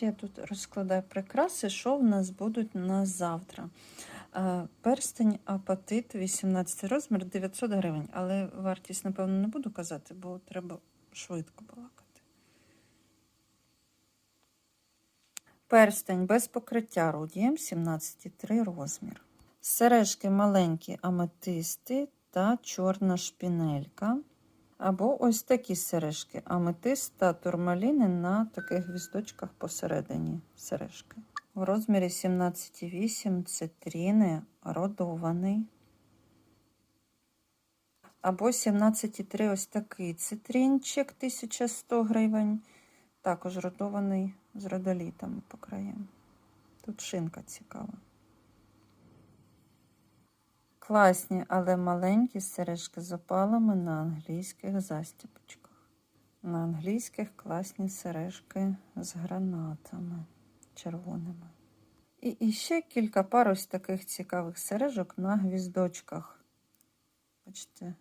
ще я тут розкладаю прикраси, що в нас будуть на завтра. Е, Перстень апатит 18 розмір 900 гривень. Але вартість, напевно, не буду казати, бо треба швидко балакати. Перстень без покриття рудієм 17,3 розмір. Сережки маленькі аметисти та чорна шпінелька. Або ось такі сережки. Аметист та турмаліни на таких гвіздочках посередині сережки. У розмірі 17,8 цитріни родований. Або 17,3 ось такий цитрінчик 1100 гривень. Також родований з родолітами по краям. Тут шинка цікава. Класні, але маленькі сережки з опалами на англійських застіпочках. На англійських класні сережки з гранатами червоними. І, і ще кілька пар ось таких цікавих сережок на гвіздочках. Бачите,